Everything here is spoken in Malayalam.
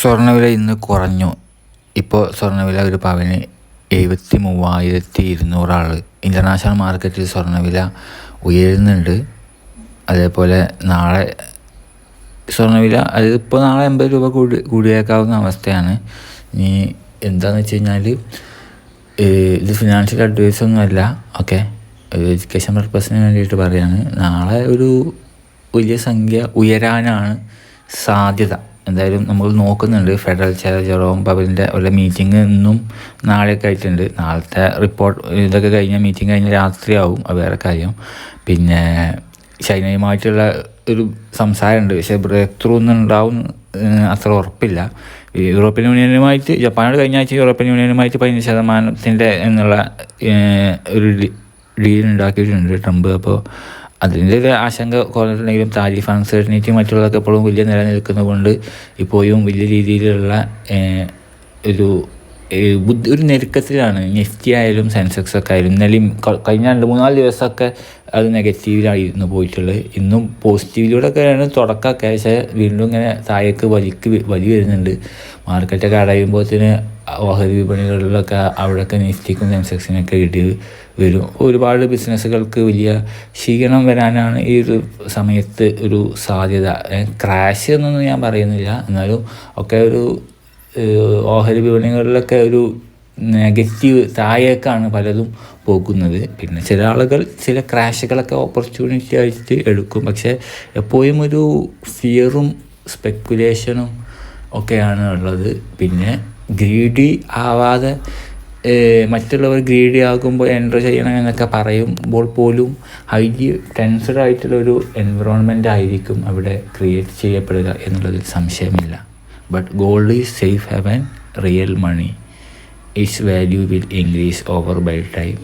സ്വർണവില ഇന്ന് കുറഞ്ഞു. ഇപ്പോൾ സ്വർണവില ഒരു പവന് എഴുപത്തി മൂവായിരത്തി ഇരുന്നൂറാണ് ഇന്റർനാഷണൽ മാർക്കറ്റിൽ സ്വർണവില ഉയരുന്നുണ്ട്. അതേപോലെ നാളെ സ്വർണവില അത് ഇപ്പോൾ നാളെ എൺപത് രൂപ കൂടി കൂടിയേക്കാവുന്ന അവസ്ഥയാണ്. ഇനി എന്താണെന്ന് വെച്ച് കഴിഞ്ഞാൽ ഇത് ഫിനാൻഷ്യൽ അഡ്വൈസ് ഒന്നുമല്ല ഓക്കെ. എഡ്യൂക്കേഷൻ പർപ്പസിന് വേണ്ടിയിട്ട് പറയുകയാണ് നാളെ ഒരു വലിയ സംഖ്യ ഉയരാനാണ് സാധ്യത. എന്തായാലും നമ്മൾ നോക്കുന്നുണ്ട്. ഫെഡറൽ ചെയർ ജെറോം പവലിന്റെ ഉള്ള മീറ്റിംഗ് ഇന്നും നാളെയൊക്കെ ആയിട്ടുണ്ട്. നാളത്തെ റിപ്പോർട്ട് ഇതൊക്കെ കഴിഞ്ഞ മീറ്റിംഗ് കഴിഞ്ഞ രാത്രിയാവും. അത് വേറെ കാര്യം. പിന്നെ ചൈനയുമായിട്ടുള്ള ഒരു സംസാരമുണ്ട്. പക്ഷേ ബ്രേക്ക് ത്രൂ ഒന്നും ഉണ്ടാവും അത്ര ഉറപ്പില്ല. യൂറോപ്യൻ യൂണിയനുമായിട്ട് ജപ്പാനോട് കഴിഞ്ഞ ആഴ്ച യൂറോപ്യൻ യൂണിയനുമായിട്ട് പതിനഞ്ച് ശതമാനത്തിന്റെ എന്നുള്ള ഒരു ഡീൽ ഉണ്ടാക്കിയിട്ടുണ്ട് ട്രംപ്. അപ്പോൾ അതിന്റെ ഒരു ആശങ്ക കുറഞ്ഞിട്ടുണ്ടെങ്കിലും താരിഫ് അൺസർട്ടനിറ്റി മറ്റുള്ളതൊക്കെ എപ്പോഴും വലിയ നിലനിൽക്കുന്നതുകൊണ്ട് ഇപ്പോഴും വലിയ രീതിയിലുള്ള ഒരു ബുദ്ധി ഒരു ഞെരുക്കത്തിലാണ്. നിഫ്റ്റി ആയാലും സെൻസെക്സ് ഒക്കെ ആയാലും ഇന്നലെയും കഴിഞ്ഞ രണ്ട് മൂന്നാൽ ദിവസമൊക്കെ അത് നെഗറ്റീവിലായിരുന്നു പോയിട്ടുള്ളത്. ഇന്നും പോസിറ്റീവിലൂടെ ഒക്കെയാണ് തുടക്കമൊക്കെ. പക്ഷേ വീണ്ടും ഇങ്ങനെ താഴേക്ക് വലിക്ക് വലി വരുന്നുണ്ട്. മാർക്കറ്റൊക്കെ അടയുമ്പോഴത്തേന് ഓഹരി വിപണികളിലൊക്കെ അവിടെയൊക്കെ നിഫ്റ്റിക്കും സെൻസെക്സിനൊക്കെ ഇടി വരും. ഒരുപാട് ബിസിനസ്സുകൾക്ക് വലിയ ക്ഷീണം വരാനാണ് ഈ ഒരു സമയത്ത് ഒരു സാധ്യത. ക്രാഷ് എന്നൊന്നും ഞാൻ പറയുന്നില്ല. എന്നാലും ഒക്കെ ഒരു ഓഹരി വിപണികളിലൊക്കെ ഒരു നെഗറ്റീവ് താഴേക്കാണ് പലതും പോകുന്നത്. പിന്നെ ചില ആളുകൾ ചില ക്രാഷുകളൊക്കെ ഓപ്പർച്യൂണിറ്റി ആയിട്ട് എടുക്കും. പക്ഷേ എപ്പോഴും ഒരു ഫിയറും സ്പെക്കുലേഷനും ഒക്കെയാണ് ഉള്ളത്. പിന്നെ ഗ്രീഡി ആവാതെ മറ്റുള്ളവർ ഗ്രീഡി ആകുമ്പോൾ എന്റർ ചെയ്യണം എന്നൊക്കെ പറയുമ്പോൾ പോലും ഹൈലി ടെൻസഡ് ആയിട്ടുള്ളൊരു എൻവിറോൺമെന്റ് ആയിരിക്കും അവിടെ ക്രിയേറ്റ് ചെയ്യപ്പെടുക എന്നുള്ളതിൽ സംശയമില്ല. but gold is safe haven real money. Its value will increase over by time.